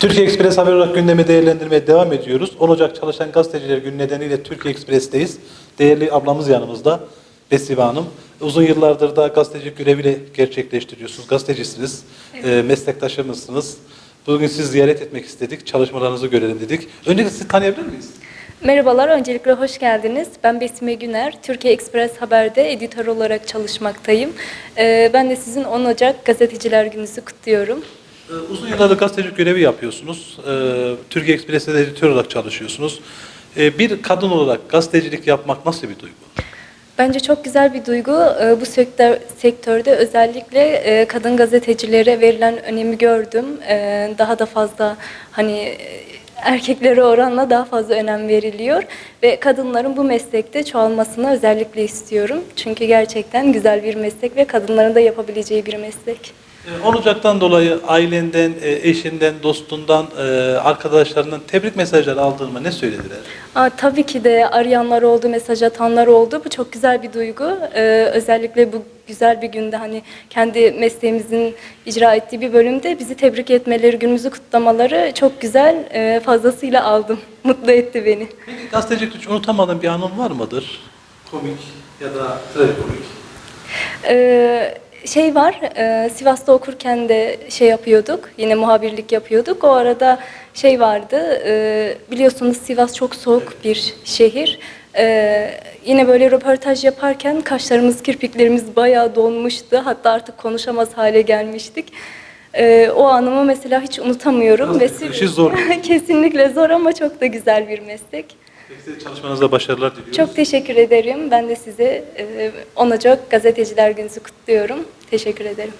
Türkiye Ekspres haber olarak gündemi değerlendirmeye devam ediyoruz. 10 Ocak Çalışan Gazeteciler Günü nedeniyle Türkiye Ekspres'teyiz. Değerli ablamız yanımızda, Besibe Hanım. Uzun yıllardır da gazetecilik göreviyle gerçekleştiriyorsunuz. Gazetecisiniz, e, meslektaşımızsınız. Bugün sizi ziyaret etmek istedik, çalışmalarınızı görelim dedik. Öncelikle sizi tanıyabilir miyiz? Merhabalar, öncelikle hoş geldiniz. Ben Besime Güner, Türkiye Ekspres Haber'de editör olarak çalışmaktayım. Ee, ben de sizin 10 Ocak Gazeteciler Günü'nüzü kutluyorum. Ee, Uzun yıllardır gazetecilik görevi yapıyorsunuz. Ee, Türkiye Ekspres'te editör olarak çalışıyorsunuz. Ee, Bir kadın olarak gazetecilik yapmak nasıl bir duygu? Bence çok güzel bir duygu. Bu sektör, sektörde özellikle e, kadın gazetecilere verilen önemi gördüm. Daha da fazla hani e, erkeklere oranla daha fazla önem veriliyor ve kadınların bu meslekte çoğalmasını özellikle istiyorum. Çünkü gerçekten güzel bir meslek ve kadınların da yapabileceği bir meslek. Ee, 10 Ocak'tan dolayı ailenden, e, eşinden, dostundan, e, arkadaşlarından tebrik mesajları aldığıma ne söylediler? Aa, tabii ki de arayanlar oldu, mesaj atanlar oldu. Bu çok güzel bir duygu. Ee, özellikle bu güzel bir günde hani kendi mesleğimizin icra ettiği bir bölümde bizi tebrik etmeleri, günümüzü kutlamaları çok güzel. Ee, fazlasıyla aldım. Mutlu etti beni. Peki gazetecilikte hiç unutamadığın bir anın var mıdır? Komik ya da trajikomik. Ee, şey var, e, Sivas'ta okurken de şey yapıyorduk, yine muhabirlik yapıyorduk. O arada şey vardı, e, biliyorsunuz Sivas çok soğuk bir şehir. Ee, yine böyle röportaj yaparken kaşlarımız, kirpiklerimiz bayağı donmuştu. Hatta artık konuşamaz hale gelmiştik. Ee, o anımı mesela hiç unutamıyorum. Ve işi zor. Kesinlikle zor ama çok da güzel bir meslek. Peki çalışmanızda başarılar diliyoruz. Çok teşekkür ederim. Ben de size e, 10 Ocak Gazeteciler Günü'nü kutluyorum. Teşekkür ederim.